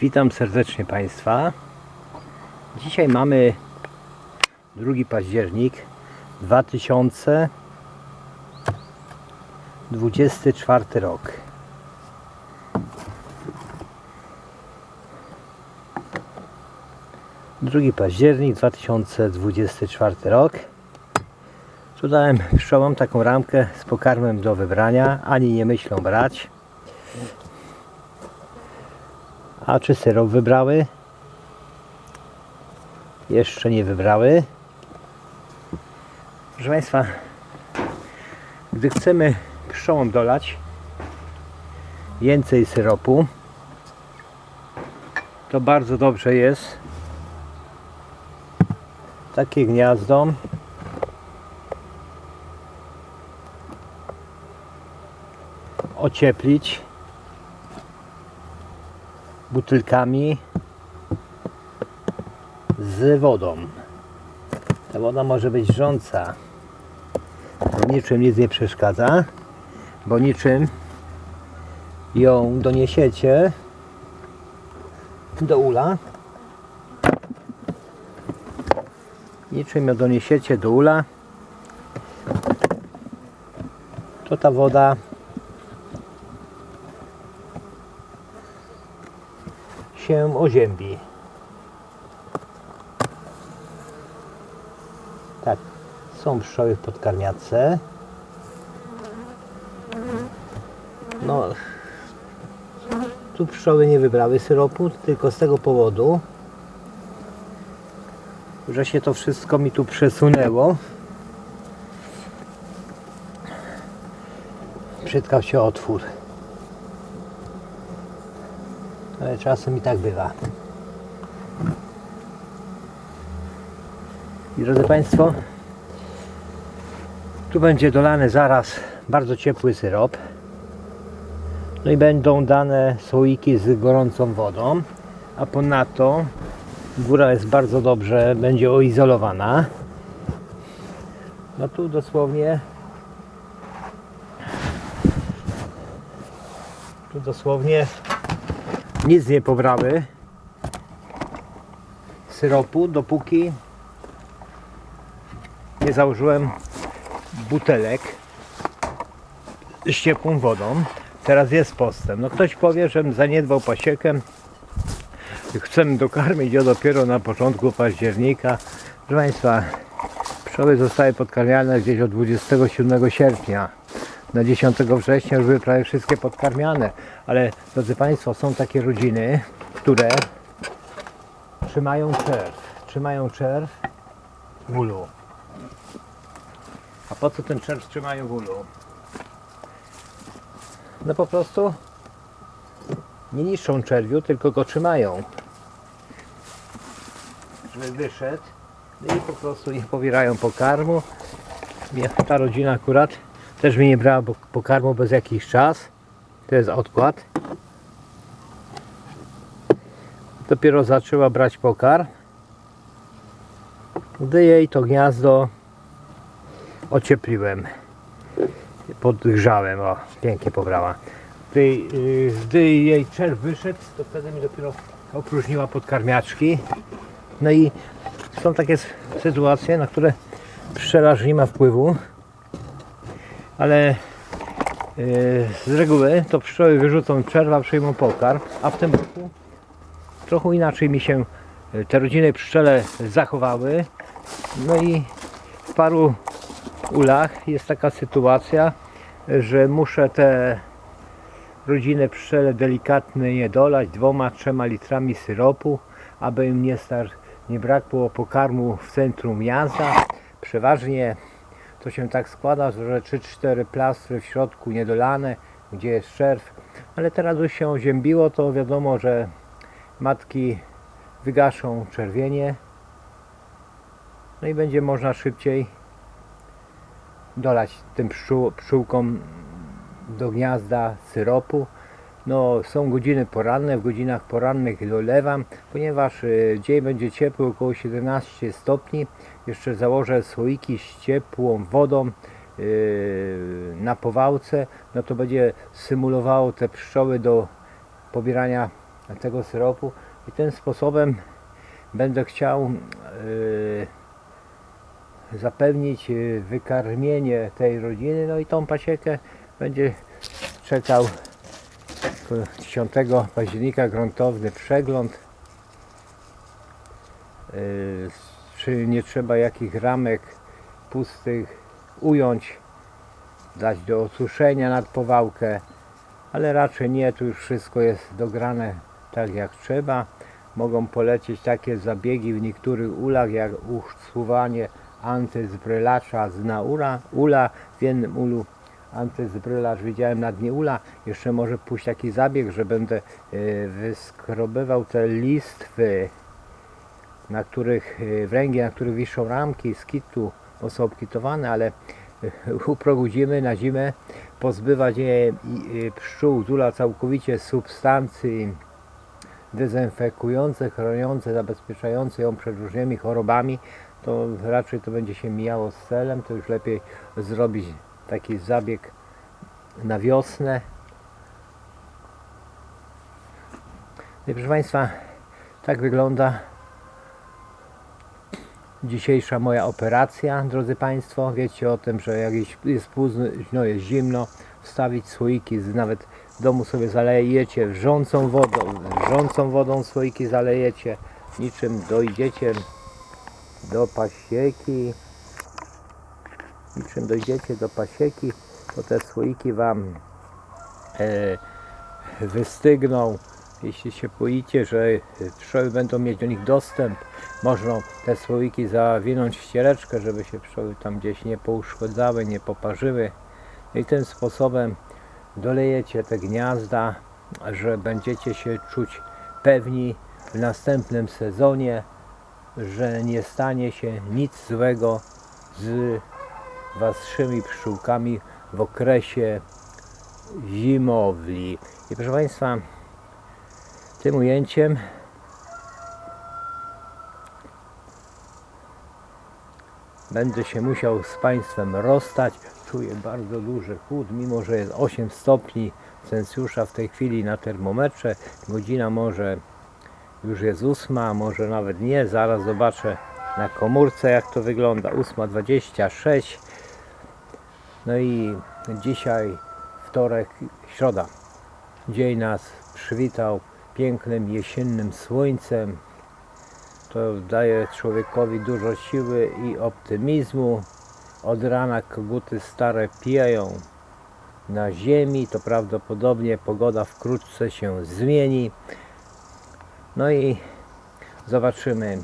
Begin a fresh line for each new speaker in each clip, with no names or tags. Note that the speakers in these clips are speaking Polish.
Witam serdecznie Państwa. Dzisiaj mamy 2 październik 2024 rok. Drugi październik 2024 rok. Tu dałem pszczołom taką ramkę z pokarmem do wybrania. Ani nie myślą brać. A czy syrop wybrały? Jeszcze nie wybrały. Proszę Państwa, gdy chcemy pszczołom dolać więcej syropu, to bardzo dobrze jest takie gniazdo ocieplić butelkami z wodą. Ta woda może być. To niczym nic nie przeszkadza, bo niczym ją doniesiecie do ula. Niczym ją doniesiecie do ula, to ta woda się oziębi. Tak, są pszczoły w podkarmiace. No, tu pszczoły nie wybrały syropu, tylko z tego powodu, że się to wszystko mi tu przesunęło. Przytkał się otwór. Ale czasem i tak bywa. I drodzy Państwo, tu będzie dolany zaraz bardzo ciepły syrop. No i będą dane słoiki z gorącą wodą, a ponadto góra jest bardzo dobrze, będzie oizolowana. No tu dosłownie tu dosłownie nic nie pobrały syropu, dopóki nie założyłem butelek z ciepłą wodą. Teraz jest postęp. No ktoś powie, że zaniedbał pasiekę. Chcemy dokarmić ją dopiero na początku października. Proszę Państwa, pszczoły zostały podkarmiane gdzieś od 27 sierpnia. Na 10 września już były prawie wszystkie podkarmiane. Ale drodzy Państwo, są takie rodziny, które trzymają czerw. Trzymają czerw w ulu. A po co ten czerw trzymają w ulu? No po prostu nie niszczą czerwiu, tylko go trzymają. Żeby wyszedł. No i po prostu nie pobierają pokarmu. Ta rodzina akurat też mi nie brała po- pokarmu bez jakiś czas. To jest odkład. Dopiero zaczęła brać pokarm. Gdy jej to gniazdo ociepliłem. Podgrzałem, o, pięknie pobrała. Gdy, yy, gdy jej czerw wyszedł, to wtedy mi dopiero opróżniła podkarmiaczki. No i są takie sytuacje, na które pszczelarz nie ma wpływu, ale yy, z reguły to pszczoły wyrzucą czerwa, przyjmą pokarm, a w tym roku trochę inaczej mi się y, te rodziny pszczele zachowały. No i w paru ulach jest taka sytuacja, że muszę te rodziny pszczele delikatnie dolać dwoma, trzema litrami syropu, aby im nie, star- nie brakło pokarmu w centrum miasta. Przeważnie to się tak składa, że 3-4 plastry w środku niedolane, gdzie jest czerw, ale teraz już się oziębiło, to wiadomo, że matki wygaszą czerwienie, no i będzie można szybciej dolać tym pszczół, pszczółkom do gniazda syropu. No, są godziny poranne, w godzinach porannych dolewam, ponieważ y, dzień będzie ciepły, około 17 stopni. Jeszcze założę słoiki z ciepłą wodą y, na powałce, no to będzie symulowało te pszczoły do pobierania tego syropu. I tym sposobem będę chciał yy, zapewnić yy, wykarmienie tej rodziny, no i tą pasiekę będzie czekał 10 października gruntowny przegląd czy nie trzeba jakich ramek pustych ująć, dać do osuszenia nad powałkę, ale raczej nie, tu już wszystko jest dograne tak jak trzeba. Mogą polecieć takie zabiegi w niektórych ulach jak usuwanie antyzbrylacza z naura, ula, w jednym ulu antyzbrylacz widziałem na dnie ula. Jeszcze może pójść taki zabieg, że będę yy, wyskrobywał te listwy na których e, wręgi, na których wiszą ramki z kitu, bo są obkitowane, ale e, u progu zimy na zimę pozbywać je e, pszczół z ula całkowicie substancji dezynfekujące, chroniące, zabezpieczające ją przed różnymi chorobami, to raczej to będzie się mijało z celem, to już lepiej zrobić taki zabieg na wiosnę. I proszę Państwa, tak wygląda dzisiejsza moja operacja, drodzy Państwo. Wiecie o tym, że jak jest- późno, jest zimno, wstawić słoiki, nawet w domu sobie zalejecie wrzącą wodą, wrzącą wodą słoiki zalejecie, niczym dojdziecie do pasieki, niczym dojdziecie do pasieki, to te słoiki Wam e, wystygną, jeśli się boicie, że pszczoły będą mieć do nich dostęp, można te słoiki zawinąć w ściereczkę, żeby się pszczoły tam gdzieś nie pouszkodzały, nie poparzyły. I tym sposobem dolejecie te gniazda, że będziecie się czuć pewni w następnym sezonie, że nie stanie się nic złego z waszymi pszczółkami w okresie zimowli. I proszę Państwa, tym ujęciem będę się musiał z Państwem rozstać. Czuję bardzo duży chłód, mimo że jest 8 stopni Celsjusza w tej chwili na termometrze. Godzina może już jest 8, a może nawet nie. Zaraz zobaczę na komórce jak to wygląda. 8.26. No i dzisiaj wtorek, środa. Dzień nas przywitał pięknym jesiennym słońcem. To daje człowiekowi dużo siły i optymizmu. Od rana koguty stare pijają na ziemi. To prawdopodobnie pogoda wkrótce się zmieni. No i zobaczymy,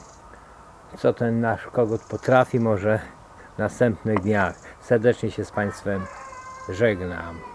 co ten nasz kogut potrafi może w następnych dniach. Serdecznie się z Państwem żegnam.